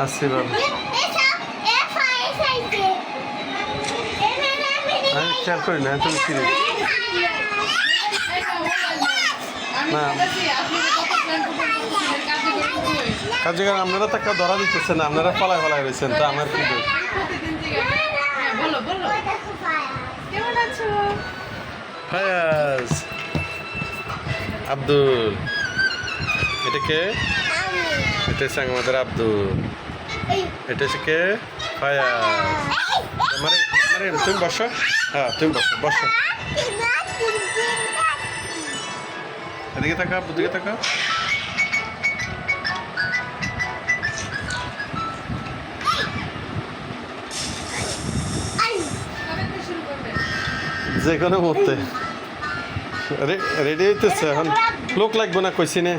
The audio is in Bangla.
আসছি বাবা আমি খেয়াল করি না তুমি কি রে? না। কার্যকর আপনারা তো কেউ ধরা দিতেছেন না আপনারা ফলায় ফলায় রয়েছেন তো আমার কি দোষ? বলো বলো। কেমন আছো? ফায়াজ। আব্দুল। এটা কে? এটা হচ্ছে আমাদের আব্দুল। এটা হচ্ছে কে? তুমি বসো। হ্যাঁ তুমি বসো বসো। এদিকে থাকা, আব্দুল থাকা। যে কোনো মুহূর্তে রেডি হইতেছে এখন। লোক লাগবে না, কইছি নে।